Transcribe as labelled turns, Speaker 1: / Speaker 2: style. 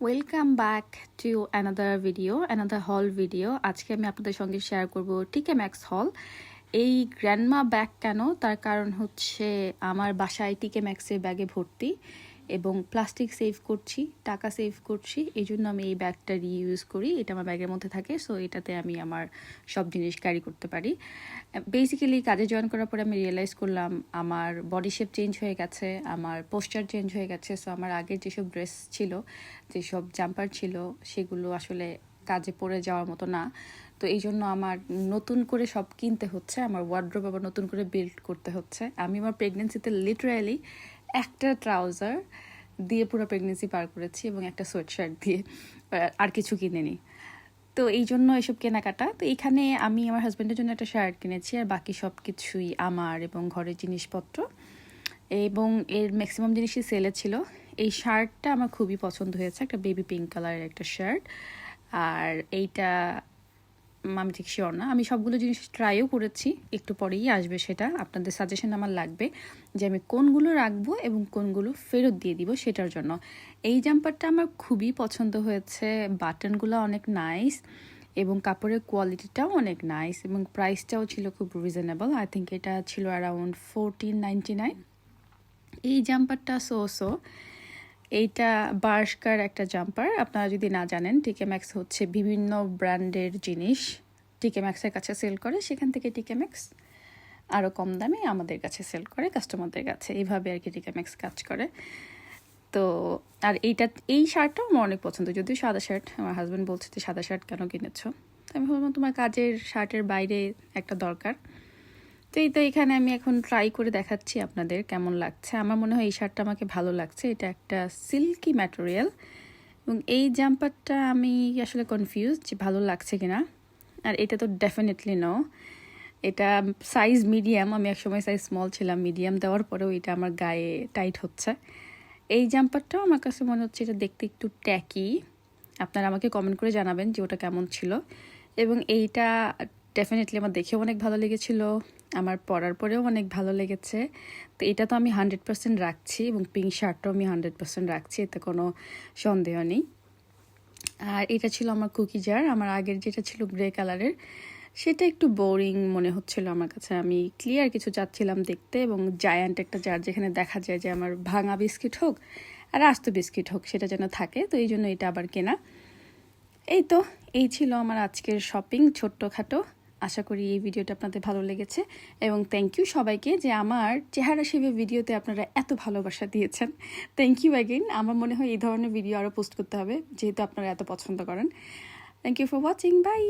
Speaker 1: Welcome back to another video another হল video আজকে আমি আপনাদের সঙ্গে শেয়ার করব টিকে ম্যাক্স হল এই গ্র্যান্ডমা ব্যাগ কেন? তার কারণ হচ্ছে আমার বাসায় টিকে ম্যাক্সের ব্যাগে ভর্তি। এবং প্লাস্টিক সেভ করছি, টাকা সেভ করছি এই জন্য আমি এই ব্যাগটা রিইউজ করি, এটা আমার ব্যাগের মধ্যে থাকে সো এটাতে আমি আমার সব জিনিস ক্যারি করতে পারি। বেসিক্যালি কাজে জয়েন করার পরে আমি রিয়েলাইজ করলাম আমার বডি শেপ চেঞ্জ হয়ে গেছে, আমার পোস্টার চেঞ্জ হয়ে গেছে সো আমার আগের যেসব ড্রেস ছিল, যেসব জাম্পার ছিল, সেগুলো আসলে কাজে পড়ে যাওয়ার মতো না। তো এই জন্য আমার নতুন করে সব কিনতে হচ্ছে, আমার ওয়ার্ড্রোব আবার নতুন করে বিল্ড করতে হচ্ছে। আমি আমার প্রেগনেন্সিতে লিটারালি একটা ট্রাউজার দিয়ে পুরো প্রেগনেন্সি পার করেছি এবং একটা সোয়েট শার্ট দিয়ে আর কিছু কিনেনি। তো এই জন্য এসব কেনাকাটা। তো এখানে আমি আমার হাজব্যান্ডের জন্য একটা শার্ট কিনেছি আর বাকি সব কিছুই আমার এবং ঘরের জিনিসপত্র। এবং এর ম্যাক্সিমাম জিনিসই সেলে ছিল। এই শার্টটা আমার খুবই পছন্দ হয়েছে, একটা বেবি পিঙ্ক কালারের একটা শার্ট আর এইটা আমি ঠিক শিওর না। আমি সবগুলো জিনিস ট্রাইও করেছি। একটু পরেই আসবে সেটা। আপনাদের সাজেশন আমার লাগবে যে আমি কোনগুলো রাখব এবং কোনগুলো ফেরত দিয়ে দিব সেটার জন্য। এই জাম্পারটা আমার খুবই পছন্দ হয়েছে। বাটনগুলো অনেক নাইস এবং কাপড়ের কোয়ালিটিটাও অনেক নাইস এবং প্রাইসটাও ছিল খুব রিজনেবল আই থিঙ্ক এটা ছিল অ্যারাউন্ড ফোরটিন নাইনটি নাইন এই জাম্পারটা সো সো এইটা বার্সকার একটা জাম্পার। আপনারা যদি না জানেন টিকে ম্যাক্স হচ্ছে বিভিন্ন ব্র্যান্ডের জিনিস। টিকে ম্যাক্সের কাছে সেল করে, সেখান থেকে টিকে ম্যাক্স আরও কম দামে আমাদের কাছে সেল করে, কাস্টমারদের কাছে। এইভাবে আর কি টিকে ম্যাক্স কাজ করে। তো, আর এইটা, এই শার্টটাও আমার অনেক পছন্দ। যদিও সাদা শার্ট, আমার হাজব্যান্ড বলছে যে, সাদা শার্ট কেন কিনেছো? আমি ভাবলাম, তোমার কাজের শার্টের বাইরে একটা দরকার। তো এই তো এখানে আমি এখন ট্রাই করে দেখাচ্ছি আপনাদের কেমন লাগছে। আমার মনে হয় এই শার্টটা আমাকে ভালো লাগছে। এটা একটা সিল্কি ম্যাটেরিয়াল এবং এই জাম্পারটা আমি আসলে কনফিউজ যে ভালো লাগছে কিনা। আর এটা তো ডেফিনেটলি নো এটা সাইজ মিডিয়াম আমি একসময় সাইজ স্মল ছিলাম মিডিয়াম দেওয়ার পরেও এটা আমার গায়ে টাইট হচ্ছে। এই জাম্পারটাও আমার কাছে মনে হচ্ছে এটা দেখতে একটু ট্যাকি আপনারা আমাকে কমেন্ট করে জানাবেন যে ওটা কেমন ছিল। এবং এইটা ডেফিনেটলি আমার দেখেও অনেক ভালো লেগেছিল, আমার পরার পরেও অনেক ভালো লেগেছে। তো এটা তো আমি হান্ড্রেড পার্সেন্ট রাখছি এবং পিঙ্ক শার্টটাও আমি হান্ড্রেড পার্সেন্ট রাখছি, এতে কোনো সন্দেহ নেই। আর এটা ছিল আমার কুকি জার আমার আগের যেটা ছিল গ্রে কালারের সেটা একটু বোরিং মনে হচ্ছিল আমার কাছে। আমি ক্লিয়ার কিছু চাচ্ছিলাম দেখতে এবং জায়ান্ট একটা জার যেখানে দেখা যায় যে আমার ভাঙা বিস্কিট হোক আর আস্ত বিস্কিট হোক, সেটা যেন থাকে, তো এই জন্য এটা আবার কেনা। এই তো, এই ছিল আমার আজকের শপিং ছোট্টখাটো। আশা করি এই ভিডিওটা আপনাদের ভালো লেগেছে এবং থ্যাংক ইউ সবাইকে যে আমার চেহারা সেবে ভিডিওতে আপনারা এত ভালোবাসা দিয়েছেন। থ্যাংক ইউ অ্যাগেন আমার মনে হয় এই ধরনের ভিডিও আরও পোস্ট করতে হবে, যেহেতু আপনারা এত পছন্দ করেন। Thank you for watching bye